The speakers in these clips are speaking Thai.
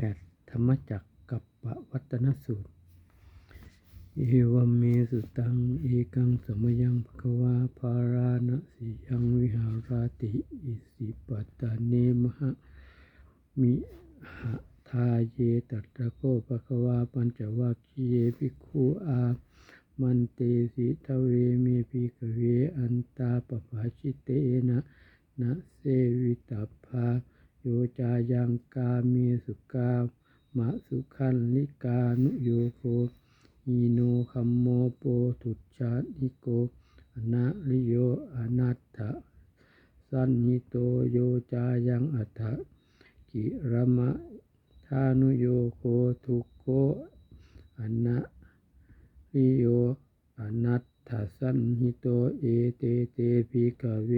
ปดธรรมจักรกับปวัตนสูตร เอวเมสุตัง เอกังสมยังภควาภาราณสียังวิหาราติอิสิปตาเนมหะมิหะทาเยตัตตะโกภควาปัญจวัคคีเยภิกขุอามันเตสิทเวเมภิกเวอันตาปภาชิเตนะนะเสวิตาภา โยจายังกาเมสุกามะสุขันลิกานุโยโคอีโนคัมโมโปทุจานิโกอนาลิโยอนัตถะสันนิโตโยจายังอัตถะกิรมะทานุโยโคทุโกอนะริโยอนัตถะสันนิโตเอเตเตภิกขเว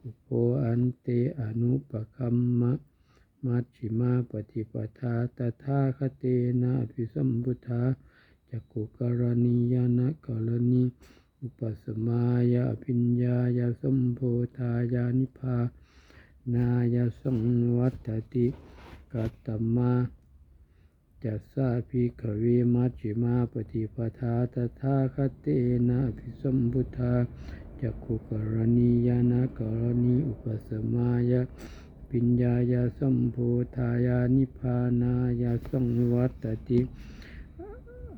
อุโปอันเตอนุปคัมมะมัชฌิมาป ฏิปทาตถาคเตนะอภิสัมพุทธาจักขุกรณียานะกรณีอุปสมายาปิญญายาสมโพธายานิพานายาสังวัตติกัตตมาจัสสาภิกเวมัชฌิมาปฏิปทาตถาคเตนะอภิสัมพุทธาจักขุกรณียานะกรณีอุปสมายา ปิญญายาสัมโพธายานิพานายาสังวัตติ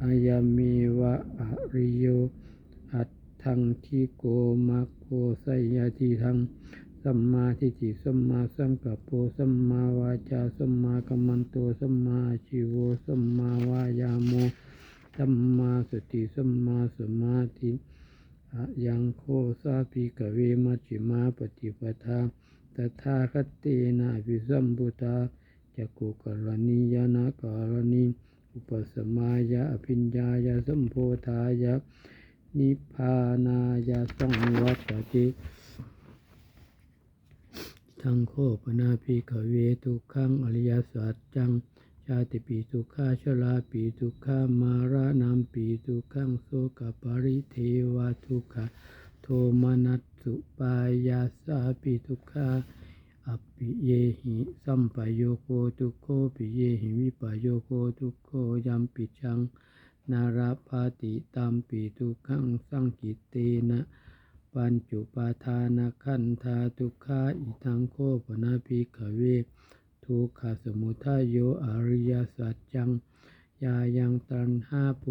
อายามีวะอริโย อัตทังคิโกมัคโคไสยาติทัง สัมมาทิฏฐิสัมมาสังกัปโปสัมมาวาจาสัมมากัมมันโตสัมมาชีโวสัมมาวายาโมสัมมาสติสัมมาสมาธิอะยังโคสาภิกเวมัชฌิมาปฏิปทา ตถาคตเตนะภิสัมพุทธาจักุกรณียานะกรณีอุปสมายาอภิญญายาสัมโพธายานิพพานายาสังวัตติทังโคปนาภิกขเวทุกขังอริยสัจจังชาติปีทุกขาชราปีทุกขามาระนามปีทุกขังโสกปาริเทวทุกขะโท มนัสสุปายาสาปีทุกขาอปิเยหิสัมปโยโคทุโคปิเยหิวิปโยโคทุโคยัมปิจังนาราปาติตามปีทุขังสังกิตเตนะปัญจุปาทานาคันธาทุกขาอิทังโคปนาภิกเวทุกขสมุทัยโยอริยสัจจังยายังตันห้าโป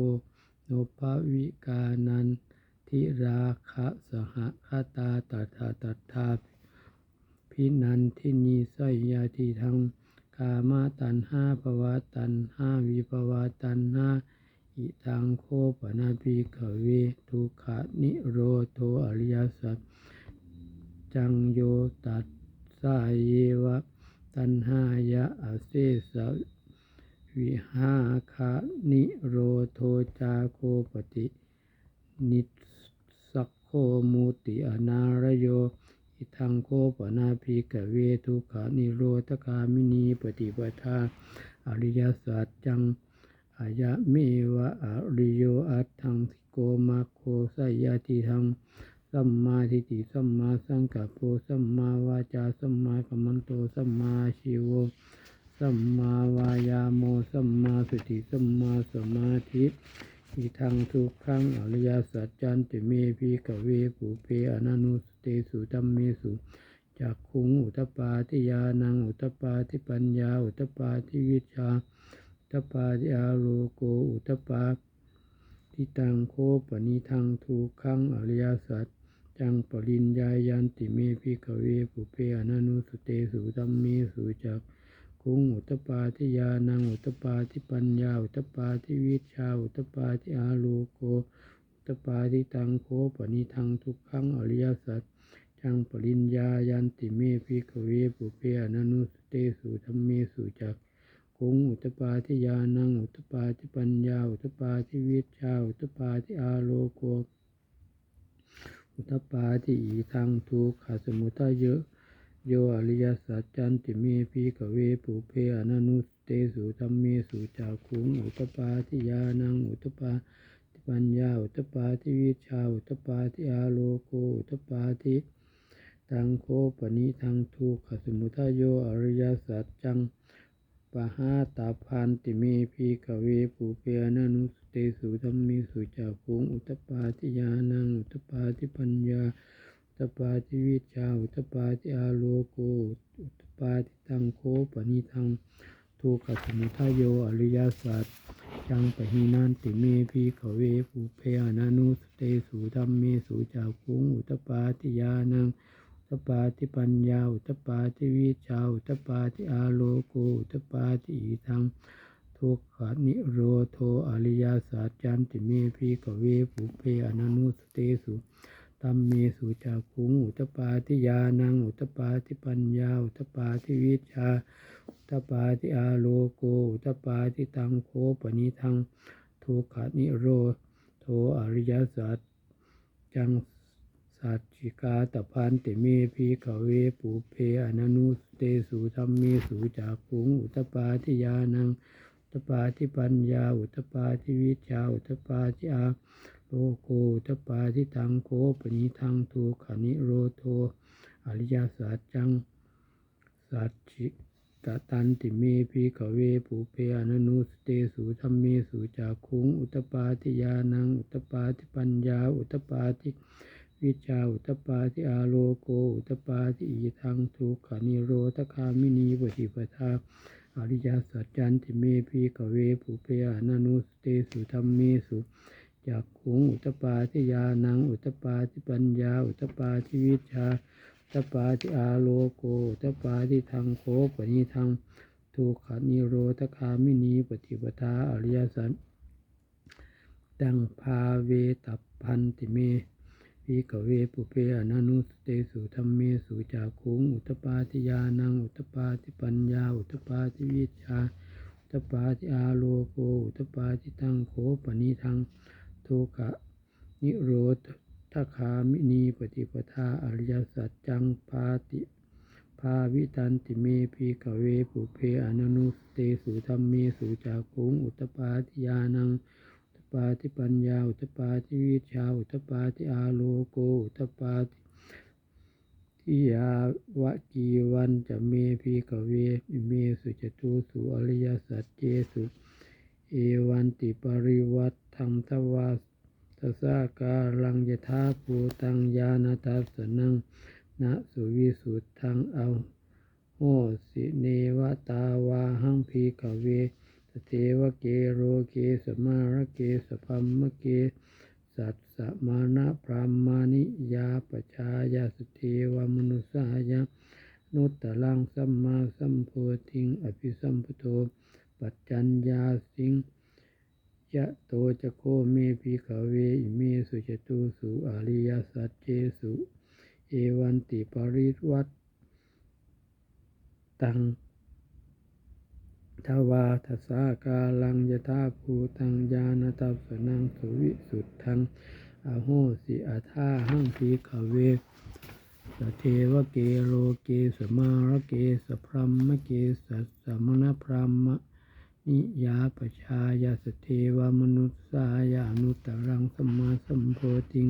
โนภวิกานัน ทิราคะสหคตาตถาตถาพินันทินีไสยาทิทังกามาตันห้าภวะตันห้าวิภวะตันห้าอิทังโคปนาภิกขเวทุกขนิโรโทอริยสัจจังโยตัสสาเยวะตันหายะอเสสะวิหาคานิโรโทจาโคปติ นิ โคมุติอนารโย อิทังโคปนาภิกเวทุกขานิโรธคามินีปฏิปทา อริยสัจจังอายะเมวะอริโยอัตถังสิโกมาโคไสยาติทังสัมมาทิฏฐิสัมมาสังกัปโปสัมมาวาจาสัมมากัมมันโตสัมมาชีโวสัมมาวายาโมสัมมาสติสัมมาสมาธิ ทังทุกขังอริยสัจจันติเมพิกเวปุเพอนันุสเตสุตัมเมสุจักขุงอุตปาทิยานังอุตปาทิปัญญา อุตปาทิวิชาอุตปาทิอาโลโกอุตปาทิตังโคปนิทังทุกขังอริยสัจจังปริญญายันติเมพิกเวปุเพอนันุสเตสุตัมเมสุจัก คุงอุตปาทิยานังอุตปาทิปัญญาอุตปาทิวิชาอุตปาทิอาโลโกอุตปาทิตังโคปนิทังทุกขังอริยสัจจังปริญญายันติเมพิกเวปุเพอนันุสเตสุธรรมเมสุจักคุงอุตปาทิยานังอุตปาทิปัญญาอุตปาทิวิชาอุตปาทิอาโลโกอุตปาทิอีทังทุกขสมุทัยเย โยอริยสัจจันติเมพิกเวปุเพอนันุสเตสุธรรมเมสุจาคุงอุตปาทิยานังอุตปาทิปัญญาอุตปาทิวิชาอุตปาทิอาโลโกอุตปาทิตังโคปนิทังทุกขสมุทยโยอริยสัจจังปะหาตาพันติเมพีกเวปุเปอนานุสเตสุธรรมิสุจักขุงอุตปาทิยานังอุตปาทิปัญญา ตตปาทิวิชาอุตปาทิอาโลโกอุตปาทิตังโคปนิทังทุกขสมุทัยโยอริยสัจจังปะหินันติเมพีกเวปุเปอนานุสเตสุธรรมิสุจักขุงอุตปาทิยานังอุตปาทิปัญญาอุตปาทิวิชาอุตปาทิอาโลโกอุตปาทิอีทังทุกขานิโรโทอริยสัจจันติเมพีกเวปุเพอนันุสเตสุ ตัมเมสุจักขุงอุตปาทิยานังอุตปาทิปัญญาอุตปาทิวิชาอุตปาทิอาโลโกอุตปาทิตังโคปนิทังทุกขานิโรโทอริยสัจจังสัจจิกาตพันติเมพีขเวปุเพอนันุสเตสุธรรมเมสุจักขุงอุตปาทิยานังอุตปาทิปัญญาอุตปาทิวิชาอุตปาทิอา โลโกตปาทิทังโคปนิทังทุกขานิโรโทอริยสัจจังสัจจิกตันติเมพีขเวปุเพอนนุสเตสุธรรมเมสุจักขุงอุตปาทิยานังอุตปาทิปัญญา อุตปาทิวิชาอุตปาทิอาโลโก อุตปาทิอีทังทุกขานิโรธคามินีปฏิปทาอริยสัจจันติเมพีกเวปุเปอนนุสเตสุธรรมเมสุ จักขุงอุตปาทิยานัง อุตปาทิปัญญา อุตปาทิวิชาอุตปาทิอาโลโก อุตปาทิทังโคปนิทังทุกขานิโรธคามินีปฏิปทาอริยสัจดังพาเวตัพพันติเมพีกเวปุเพอนานุสเตสุธรรมเมสุจักขุงอุตปาทิยานังอุตปาทิปัญญาอุตปาทิวิชาอุตปาทิอาโลโกอุตปาทิตังโขปนิทัง ทุกขนิโรธทัคามินีปฏิปทาอริยสัจจังพาติภาวิตันติเมพีกเวปุเพอนานุสเตสุธรรมเมสุจักุงอุตปาทิยานังอุตปาทิปัญญาอุตปาทิวิชาอุตปาทิอาโลโกอุตปาทิทิยาวะกีวันจะเมพีกเวอิเมสุจตุสุอริยสัจเจสุ เอวันติปริวัตธรรมทวาทสาการังยถาภูตังญาณทัสสนังนะสุวิสุทธังเอาโหสิเนวตาวาหังพีกเวสเทวเกโรเกสมารเกสพัมมะเก สัตสมานะพรามานิยาปชายาสเทวมนุสายานุตตะลังสัมมาสัมโพธิงอภิสัมพุโต ปัจจัญญาสิงยะโตจะโคเมภิกขเวอิเมสุจตุสุอาริยสัจเจสุ เอวันติปริวัตตังทวาทสากาลังยถาภูตังญาณตัสสนังสุวิสุทธังอโหสิอาธาหังพีขเวสเทวเกโลเกสมาระเกสพรัมเกสสมณพรมะ นิยาปชายาสเทวมนุสสายานุตรังสัมมาสัมโพธิง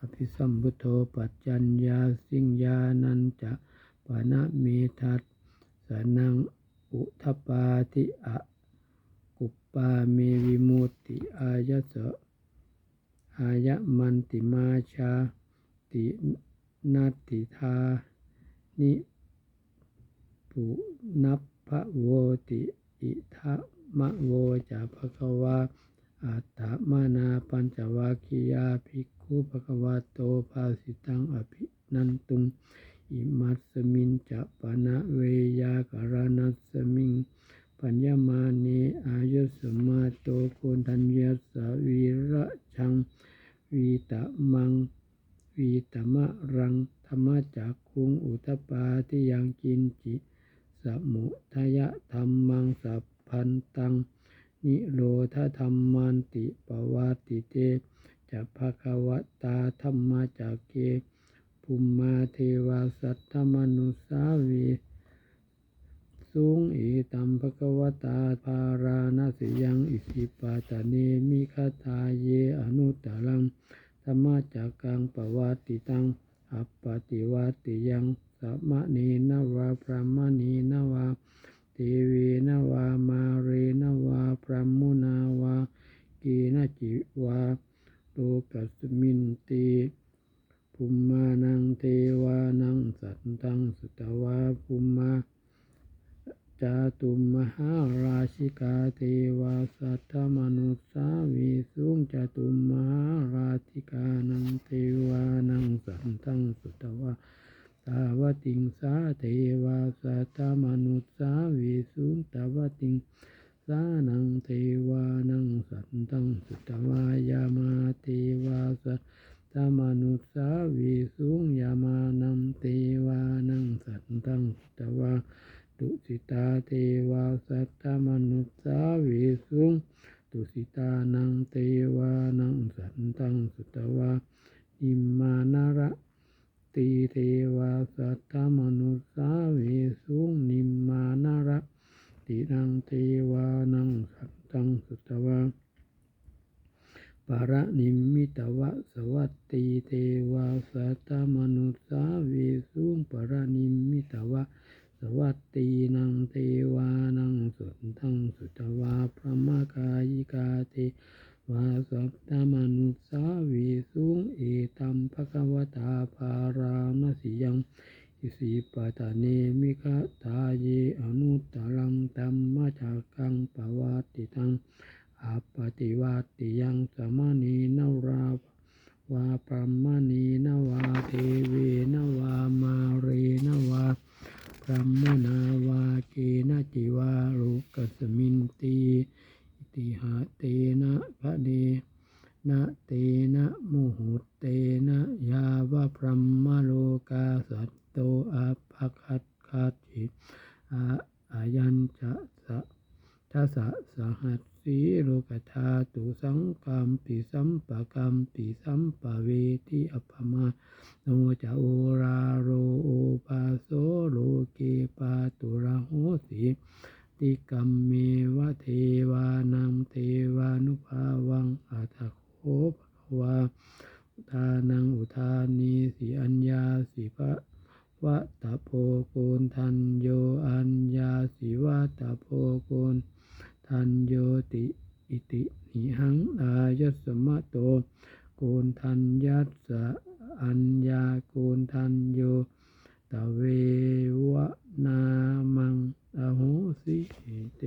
อภิสัมพุทโธปัจจัญญาสิงญานันจะปานะเมทัสสนังอุทปาติอะกุปปาเมวิมุตติอายะสะอายะมันติมาชาตินัตติทานิปุนัพพะโวติ อิทะมะโวจะภะคะวาอัตถมานาปัญจวัคคียาภิกขุภะคะวะโตภาสิตังอภินันตุงอิมัสมิงจะปะนะเวยาการนัสมิงปัญญามาเนอายุสมาโตโกนทัญญาสวีระชังวีตะมัง วีตมะรังธรรมจักคุงอุตปาทิยังกินจิ มุทยะธรรมังสัพพันตัง นิโรธธรรมันติปวัติเตจะภะคะวตาธรรมจักเกภูมมาเทวาสัตตมนุสาวีสุงอิตัมภะคะวตาภาราณสิยังอิสิปาตาเนมิคตาเยอนุตตรังธรรมจักกังปวัติตังอัปปติวัติยัง สัมมณีนวาพระมณีนวาทีวีนวามารีนวาพระมุนาวากีนจิวาโลกัสมินตีภูมานังเทวานังสัตตังสุตวาภูมาจาตุมหาราชิกาเทวาสัทธมนุสาวีสุงจาตุมหาราชิกานังเทวานังสัตตังสุตวา ตาวติงสาเทวาสัตมนุสสาวิสุงตาวติงสานังเทวานังสัตตังสุตวายามาเทวาสัตมนุสสาวิสุงยามานังเทวานังสัตตังสุตวาตุสิตาเทวาสัตมนุสสาวิสุงตุสิตานังเทวานังสัตตังสุตวาอิมานาระ ติเทวาสัตมนุสสาวิสุนิมมานาระตินังเทวานังสัตตังสุตวาปารนิมิตวะสวัตติเทวาสัตมนุสสาวิสุงปารนิมิตวะสวัตตินังเทวานังสุตตังสุตวะมกายิกาเท วาสัพตมนุสสาวิสุงเอตัมภะคะวตาภารามสิยังอิสิปะตะเนมิคะตาเยอนุตตรังตัมมะจักกังปวัตติตังอาปฏิวัติยังสมณีนรา วาปรมณีนวาเทเวนวามาเรนวา พรหมนาวาเกนะจิวารุกัสมินตีอิติหะเตนะพระเดนะเตนะมุหุตเตนะยาวะพรหมโลกาสัตโตอาภัคคัตคัตจิอาอายัญจะสะ ทัสสะสหัสสีโลกธาตุสังกรรมปิสัมปะกรรมปิสัมปะเวทิอัปมาโนจะโอราโรโอปาโสโลเกปาตุระโหสีติกัมเมวะเทวานังเทวานุภาวังอัตโคภวาทานังอุทานีสิอัญญาสิภะวะตะโพโกนทันโยอัญญาสิวะตะโพโกน ทันโยติอิติหิหังอายสสมะโตโกนทันยัสสะอัญญาโกนทันโยตะเววะนามังอโหสิเต